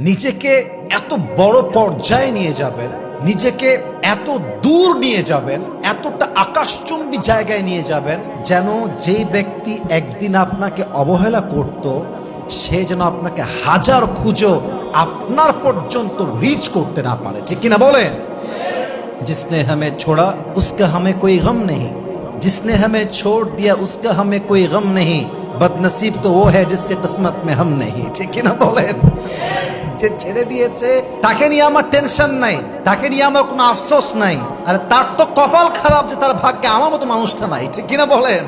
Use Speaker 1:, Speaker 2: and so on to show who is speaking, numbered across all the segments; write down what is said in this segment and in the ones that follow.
Speaker 1: নিজেকে এত বড় পর্যায়ে নিয়ে যাবেন নিজেকে এত দূর নিয়ে যাবেন এতটা আকাশচুম্বী জায়গায় নিয়ে যাবেন যেন যেই ব্যক্তি একদিন আপনাকে অবহেলা করত সে যেন আপনাকে হাজার খুঁজো আপনার পর্যন্ত রিচ করতে না পারে ঠিক কিনা বলেন जिसने हमें छोड़ा उसका हमें कोई गम नहीं जिसने हमें छोड़ दिया उसका हमें कोई गम नहीं बदनसीब तो वो है जिसके किस्मत में हम नहीं ঠিক কিনা বলেন যে ছেড়ে দিয়েছে, তাকে নিয়ে আমার টেনশন নাই, তাকে নিয়ে আমার কোনো আফসোস নাই। আর তার তো কপাল খারাপ যে তার ভাগ্যে আমার মতো মানুষটা নাই, ঠিক কিনা বলেন?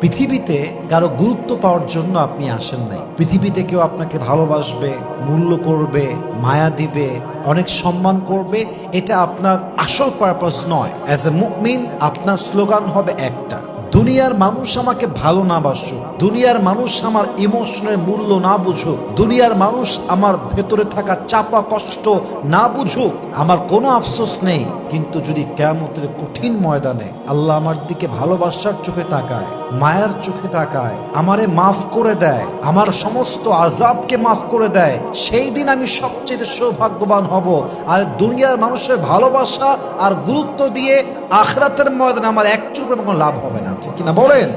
Speaker 1: পৃথিবীতে কারও গুরুত্ব পাওয়ার জন্য আপনি আসেন নাই। পৃথিবীতে কেউ আপনাকে ভালোবাসবে, মূল্য করবে, মায়া দিবে, অনেক সম্মান করবে, এটা আপনার আসল পারপাস নয়। অ্যাজ এ মুকমিন আপনার স্লোগান হবে একটা। দুনিয়ার মানুষ আমাকে ভালো না বাসুক। দুনিয়ার মানুষ আমার ইমোশনের মূল্য না বুঝুক। দুনিয়ার মানুষ আমার ভেতরে থাকা চাপা কষ্ট না বুঝুক। আমার কোনো আফসোস নেই। কিন্তু যদি কেয়ামতের কঠিন ময়দানে আল্লাহ আমার দিকে ভালোবাসার চোখে তাকায়, মায়ার চোখে তাকায়, আমারে মাফ করে দেয়, আমার সমস্ত আজাবকে মাফ করে দেয়, সেই দিন আমি সবচেয়ে সৌভাগ্যবান হব। আর দুনিয়ার মানুষের ভালোবাসা আর গুরুত্ব দিয়ে আখরাতের ময়দানে আমার এক কোনো লাভ হবে না। ঠিক কিনা বলেন?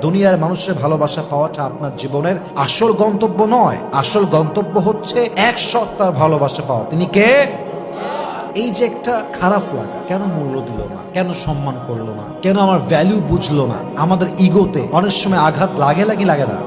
Speaker 1: দুনিয়ার মানুষের ভালোবাসা পাওয়াটা আপনার জীবনের আসল গন্তব্য নয়। আসল গন্তব্য হচ্ছে এক সত্তার ভালোবাসা পাওয়া। তিনি কে? এই যে একটা খারাপ লাগা, কেন মূল্য দিল না? কেন সম্মান করল না? কেন আমার ভ্যালু বুঝলো না? আমাদের ইগোতে অনেক সময় আঘাত লাগে লাগি লাগে না?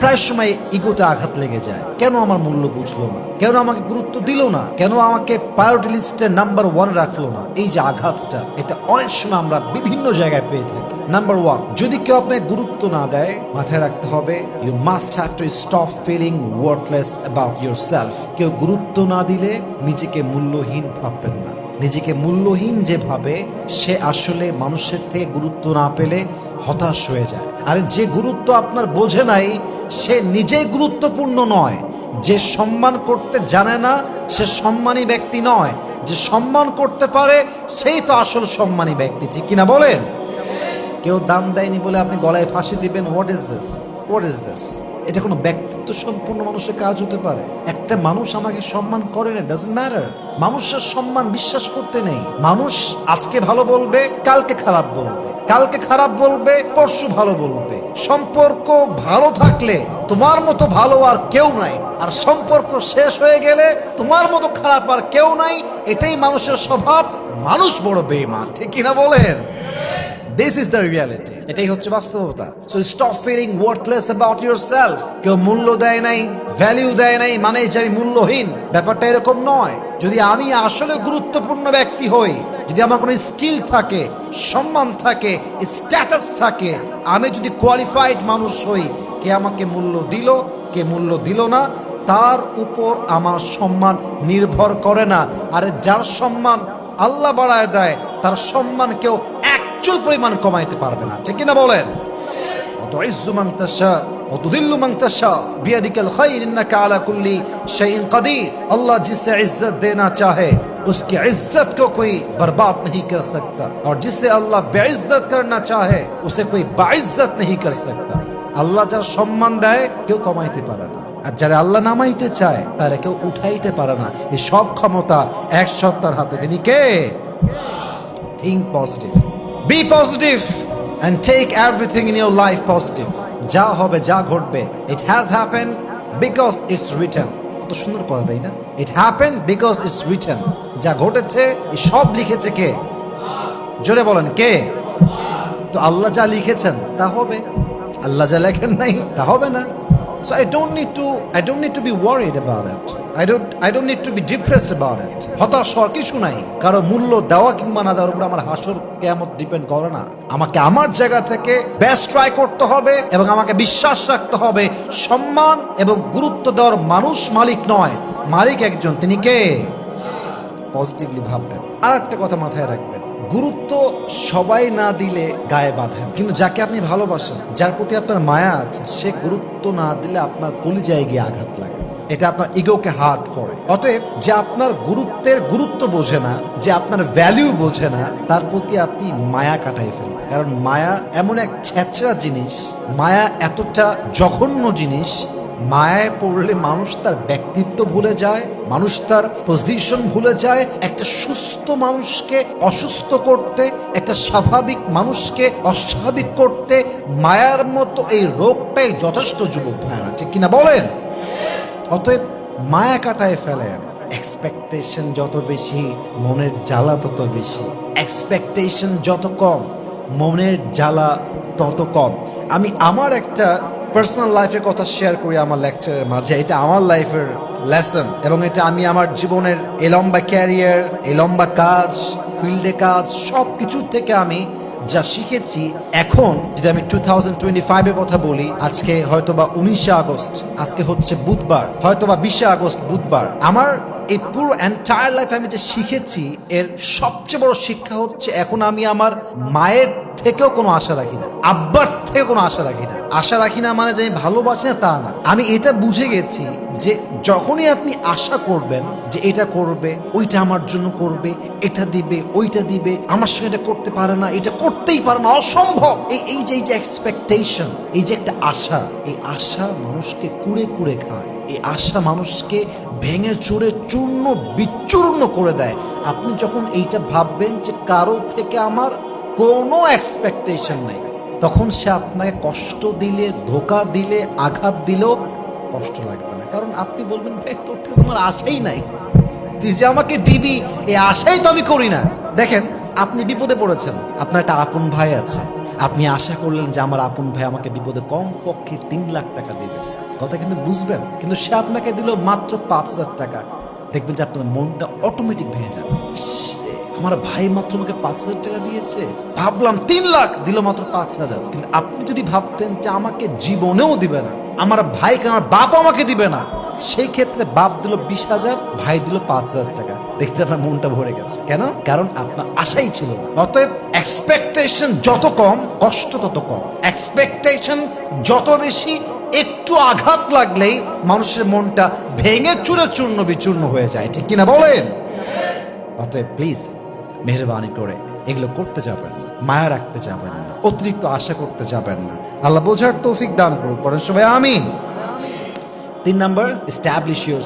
Speaker 1: প্রায় সময় ইগোতে আঘাত লেগে যায়। কেন আমার মূল্য বুঝলো না? কেন আমাকে গুরুত্ব দিল না? কেন আমাকে প্রায়োরিটি লিস্টের নাম্বার ওয়ান রাখল না? এই যে আঘাতটা, এটা অনেক সময় আমরা বিভিন্ন জায়গায় পেয়ে থাকি। নাম্বার ওয়ান যদি কেউ আপনাকে গুরুত্ব না দেয়, মাথায় রাখতে হবে you must have to stop feeling worthless about yourself কেউ গুরুত্ব না দিলে নিজেকে মূল্যহীন ভাববেন না। নিজেকে মূল্যহীন যে ভাবে, সে আসলে মানুষের থেকে গুরুত্ব না পেলে হতাশ হয়ে যায়। আর যে গুরুত্ব আপনার বোঝে নাই, সে নিজেই গুরুত্বপূর্ণ নয়। যে সম্মান করতে জানে না, সে সম্মানী ব্যক্তি নয়। যে সম্মান করতে পারে, সেই তো আসল সম্মানী ব্যক্তি, ঠিক কিনা বলেন? কেউ দাম দেয়নি বলে আপনি গলায় ফাঁসি দিবেন what is this what is this এটা কোনো ব্যক্তিত্ব সম্পূর্ণ মানুষের কাজ হতে পারে। একটা মানুষ আমাকে সম্মান করে না ডাজন্ট ম্যাটার মানুষের সম্মান বিশ্বাস করতে নেই। মানুষ আজকে ভালো বলবে, কালকে খারাপ বলবে। কালকে খারাপ বলবে, পরশু ভালো বলবে। সম্পর্ক ভালো থাকলে তোমার মতো ভালো আর কেউ নাই। আর সম্পর্ক শেষ হয়ে গেলে তোমার মতো খারাপ আর কেউ নাই। এটাই মানুষের স্বভাব। মানুষ বড় বেইমান ঠিক কিনা বলেন? দিস ইজ দ্য রিয়ালিটি এটাই হচ্ছে বাস্তবতা। So stop feeling worthless about yourself কেউ মূল্য দেয় নাই ভ্যালিউ দেয় নাই মানে যে আমি মূল্যহীন। ব্যাপারটা এরকম নয়। যদি আমি আসলে গুরুত্বপূর্ণ ব্যক্তি হই, যদি আমার কোনো স্কিল থাকে, সম্মান থাকে স্ট্যাটাস থাকে, আমি যদি কোয়ালিফাইড মানুষ হই, কে আমাকে মূল্য দিল, কে মূল্য দিল না, তার উপর আমার সম্মান নির্ভর করে না। আর যার সম্মান আল্লাহ বাড়ায় দেয়, তার সম্মান কেউ প্রচুর পরিমাণ কমাইতে পারবে না। ঠিক না বলেন? সম্মান দেয়, কেউ কমাইতে পারে না। আর যারা আল্লাহ নামাইতে চায়, তারা কেউ উঠাইতে পারে না। এই সব ক্ষমতা এক সত্তার হাতে। তিনি কে? Positive be positive and take everything in your life positive যা হবে, যা ঘটবে it has happen because it's return কত সুন্দর কথা, তাই না? It happen because it's return যা ঘটেছে সব লিখেছে কে? জোরে বলেন, কে? তো আল্লাহ যা লিখেছেন, তা হবে। আল্লাহ যা লেখেন নাই, তা হবে না। So I don't need to I don't need to be worried about it don't I don't need to be depressed about it হতাশ হওয়ার কিছু নাই। কারও মূল্য দেওয়া কিংবা না দেওয়ার উপর আমার হাসর কেমন ডিপেন্ড করে না। আমাকে আমার জায়গা থেকে বেস্ট ট্রাই করতে হবে এবং আমাকে বিশ্বাস রাখতে হবে। সম্মান এবং গুরুত্ব দেওয়ার মানুষ মালিক নয়। মালিক একজন, তিনি কে? পজিটিভলি ভাববেন। আর একটা কথা মাথায় রাখবেন। গুরুত্ব সবাই না দিলে গায়ে বাঁধেন কিন্তু যাকে আপনি ভালোবাসেন, যার প্রতি আপনার মায়া আছে, সে গুরুত্ব না দিলে আপনার কলিজায় গিয়ে আঘাত লাগে। এটা আপনার ইগোকে হার্ট করে। অতএব যে আপনার গুরুত্বের গুরুত্ব বোঝে না, যে আপনার ভ্যালিউ বোঝে না, তার প্রতি আপনি মায়া কাটাই ফেলবেন। কারণ মায়া এমন এক ছেঁচড়া জিনিস, মায়া এতটা জঘন্য জিনিস, মায়ায় পড়লে মানুষ তার ব্যক্তিত্ব ভুলে যায়, মানুষ তার পজিশন ভুলে যায়, একটা সুস্থ মানুষকে অসুস্থ করতে, একটা স্বাভাবিক মানুষকে অস্বাভাবিক করতে, মায়ার মতো এই রোগটাই যথেষ্ট যুবক ভাইরা ঠিক কিনা বলেন? অতএব মায়া কাটায় ফেলেন। এক্সপেকটেশন যত বেশি, মনের জ্বালা তত বেশি। এক্সপেকটেশন যত কম, মনের জ্বালা তত কম। আমি আমার একটা পার্সোনাল লাইফের কথা শেয়ার করি আমার লেকচারের মাঝে। এটা আমার লাইফের লেসন এবং এটা আমি আমার জীবনের এই লম্বা ক্যারিয়ার এই লম্বা কাজ ফিল্ডে কাজ সব কিছুর থেকে আমি যা শিখেছি এখন, যদি আমি টু থাউজেন্ড টোয়েন্টি ফাইভের কথা বলি, আজকে হয়তোবা উনিশে আগস্ট, আজকে হচ্ছে বুধবার, হয়তোবা বিশে আগস্ট বুধবার। আমার এই পুরো এন্টায়ার লাইফ আমি যে শিখেছি, এর সবচেয়ে বড় শিক্ষা হচ্ছে এখন আমি আমার মায়ের থেকেও কোনো আশা রাখি না, আব্বার থেকে কোনো আশা রাখি না। আশা রাখি না মানে যে আমি ভালোবাসি না তা না। আমি এটা বুঝে গেছি যে যখনই আপনি আশা করবেন যে এটা করবে, ওইটা আমার জন্য করবে, এটা দিবে, ওইটা দিবে, আমার সঙ্গে এটা করতে পারে না, এটা করতেই পারে না, অসম্ভব। এই এই যে এই যে এক্সপেকটেশন এই যে একটা আশা, এই আশা মানুষকে কুড়ে কুড়ে খায়। এই আশা মানুষকে ভেঙে চুরে চূর্ণ বিচূর্ণ করে দেয়। আপনি যখন এইটা ভাববেন যে কারও থেকে আমার কোনো এক্সপেকটেশন নেই, তখন সে আপনাকে কষ্ট দিলে, ধোকা দিলে, আঘাত দিলেও কষ্ট লাগবে না। কারণ আপনি বলবেন, ভাই, তোর থেকে তোমার আশাই নাই। তুই যে আমাকে দিবি এই আশাই তো আমি করি না। দেখেন, আপনি বিপদে পড়েছেন। আপনার একটা আপন ভাই আছে। আপনি আশা করলেন যে আমার আপন ভাই আমাকে বিপদে কম পক্ষে তিন লাখ টাকা দেবে। কথা কিন্তু বুঝবেন, কিন্তু সে আপনাকে দিল মাত্র পাঁচ হাজার টাকা। দেখবেন যে আপনার মনটা অটোমেটিক ভেঙে যাবে। আমার ভাই মাত্র আমাকে পাঁচ হাজার টাকা দিয়েছে। ভাবলাম তিন লাখ, দিল মাত্র পাঁচ হাজার। কিন্তু আপনি যদি ভাবতেন যে আমাকে জীবনেও দিবে না, আমার ভাইকে, আমার বাপ আমাকে দিবে না, সেই ক্ষেত্রে বাপ দিল বিশ হাজার, ভাই দিল পাঁচ হাজার টাকা। দেখতে আপনার মনটা ভরে গেছে। কেন? কারণ আপনার আশাই ছিল না। অতএব এক্সপেকটেশন যত কম, কষ্ট তত কম। এক্সপেকটেশন যত বেশি একটু আঘাত লাগলেই মানুষের মনটা ভেঙে চুরে চূর্ণ বিচূর্ণ হয়ে যায়। ঠিক কিনা বলেন? অতএব প্লিজ মেহরবানি করে এগুলো করতে যাবেন না, মায়া রাখতে যাবেন না, অতিরিক্ত আশা করতে যাবেন না। আল্লাহ বোঝার তৌফিক দান করুক পরের সবাই আমিন। তিন নাম্বার এস্টাবলিশ ইউর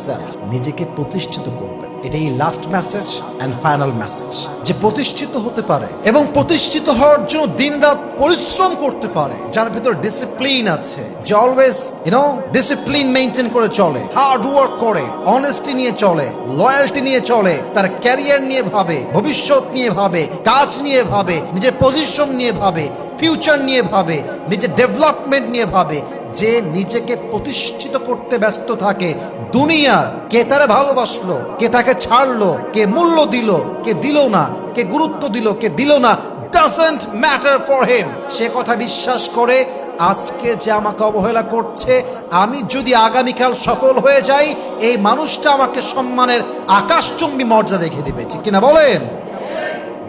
Speaker 1: নিজেকে প্রতিষ্ঠিত করবেন। এটাই last message and final message যে প্রতিষ্ঠিত হতে পারে এবং প্রতিষ্ঠিত হওয়ার জন্য দিনরাত পরিশ্রম করতে পারে, যার ভিতর ডিসিপ্লিন আছে, যে অলওয়েজ ইউনো ডিসিপ্লিন মেনটেন করে চলে হার্ড ওয়ার্ক করে অনেস্টি নিয়ে চলে লয়্যালটি নিয়ে চলে, তার ক্যারিয়ার নিয়ে ভাবে, ভবিষ্যৎ নিয়ে ভাবে, কাজ নিয়ে ভাবে, নিজের পজিশন নিয়ে ভাবে ফিউচার নিয়ে ভাবে, নিজের ডেভেলপমেন্ট নিয়ে ভাবে যে নিজেকে প্রতিষ্ঠিত করতে ব্যস্ত থাকে, দুনিয়া কে তারা ভালোবাসলো, কে তাকে ছাড়লো, কে মূল্য দিল, কে দিল না, কে গুরুত্ব দিল, কে দিল না ডাজেন্ট ম্যাটার ফর হিম সে কথা বিশ্বাস করে, আজকে যে আমাকে অবহেলা করছে, আমি যদি আগামীকাল সফল হয়ে যাই, এই মানুষটা আমাকে সম্মানের আকাশচুম্বী মর্যাদা রেখে দিবে। ঠিক কিনা বলেন?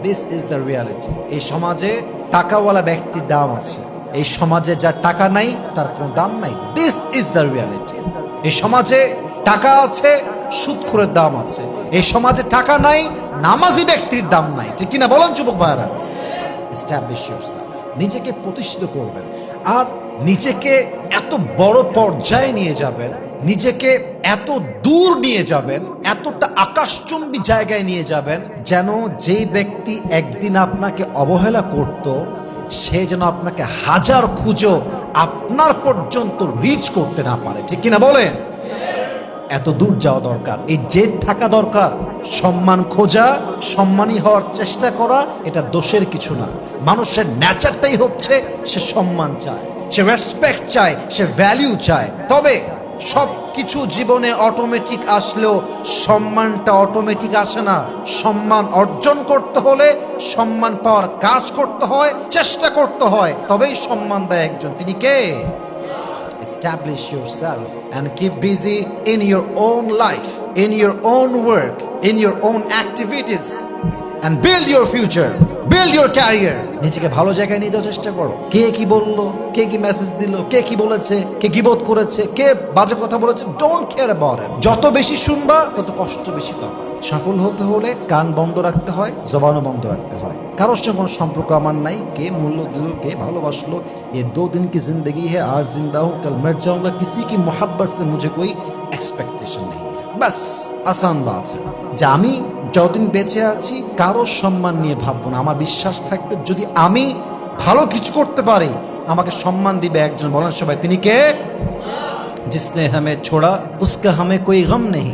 Speaker 1: দিস ইজ দ্য রিয়ালিটি এই সমাজে টাকাওয়ালা ব্যক্তির দাম আছে। এই সমাজে যার টাকা নাই, তার কোনো দাম নাই। দিস ইজ দ্য রিয়ালিটি এই সমাজে টাকা আছে, সুদখোরের দাম আছে। এই সমাজে টাকা নাই, নামাজি ব্যক্তির দাম নাই। ঠিক কিনা বলেন যুবক ভাইরা yourself. নিজেকে প্রতিষ্ঠিত করবেন। আর নিজেকে এত বড় পর্যায়ে নিয়ে যাবেন, নিজেকে এত দূর নিয়ে যাবেন, এতটা আকাশচুম্বী জায়গায় নিয়ে যাবেন, যেন যেই ব্যক্তি একদিন আপনাকে অবহেলা করত সে যেন আপনাকে হাজার খুঁজো আপনার পর্যন্ত রিচ করতে না পারে। ঠিক কিনা বলেন? এত দূর যাওয়া দরকার, এই জেদ থাকা দরকার। সম্মান খোঁজা, সম্মানী হওয়ার চেষ্টা করা, এটা দোষের কিছু না। মানুষের ন্যাচারটাই হচ্ছে সে সম্মান চায়, সে রেসপেক্ট চায়, সে ভ্যালিউ চায়। তবে সব কিছু জীবনে অটোমেটিক আসলেও সম্মানটা অটোমেটিক আসে না। সম্মান অর্জন করতে হলে সম্মান পাওয়ার কাজ করতে হয় চেষ্টা করতে হয়। তবেই সম্মান দেয় একজন। তিনি কে? Establish yourself and keep busy in your own life, in your own work, in your own activities, and build your future build your career নিজেকে ভালো জায়গায় নিয়ে যাওয়ার চেষ্টা করো। কে কি বলল, কে কি মেসেজ দিল, কে কি বলেছে, কে কি বোধ করেছে, কে বাজে কথা বলেছে ডোন্ট কেয়ার অ্যাবাউট যত বেশি শুনবা, তত কষ্ট বেশি পাবা। সাফল হতে হলে কান বন্ধ রাখতে হয়, জবানও বন্ধ রাখতে হয়। কারোর সঙ্গে কোনো সম্পর্ক আমার নাই, কে মূল্য দিল, কে ভালোবাসলো, এ দো দিন কি জিন্দগি হে আর জিন্দা হোক কাল মর যাওয়া কিসি কি মোহাব্বত সে মুঝে কোই এক্সপেক্টেশন নেই। বাস আসান বাত। হ্যাঁ যা আমি যতদিন বেঁচে আছি, কারও সম্মান নিয়ে ভাববো না। আমার বিশ্বাস থাকবে, যদি আমি ভালো কিছু করতে পারি, আমাকে সম্মান দিবে একজন। বলেন সবাই, তিনি কে? জিসনে হামে ছোড়া, উসকা হামে কই গম নেই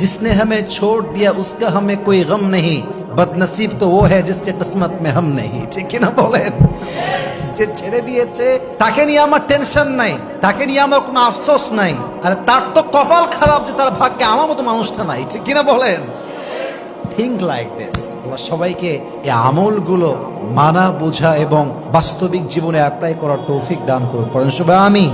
Speaker 1: জিসনে হামে ছোড় দিয়া, উসকা হামে কই গম নেই বদনসিব তো ও হ্যাঁ জিসকে কিসমত মে হম নেই ঠিক না বলেন? যে ছেড়ে দিয়েছে, তাকে নিয়ে আমার টেনশন নাই, তাকে নিয়ে আমার কোনো আফসোস নাই। আর তার তো কপাল খারাপ যে তার ভাগ্যে আমার মতো মানুষটা নাই। ঠিক কিনা বলেন? থিঙ্ক লাইক দিস আল্লাহ সবাইকে এই আমলগুলো মানা, বোঝা এবং বাস্তবিক জীবনে অ্যাপ্লাই করার তৌফিক দান করুন। পরেন সবাই আমি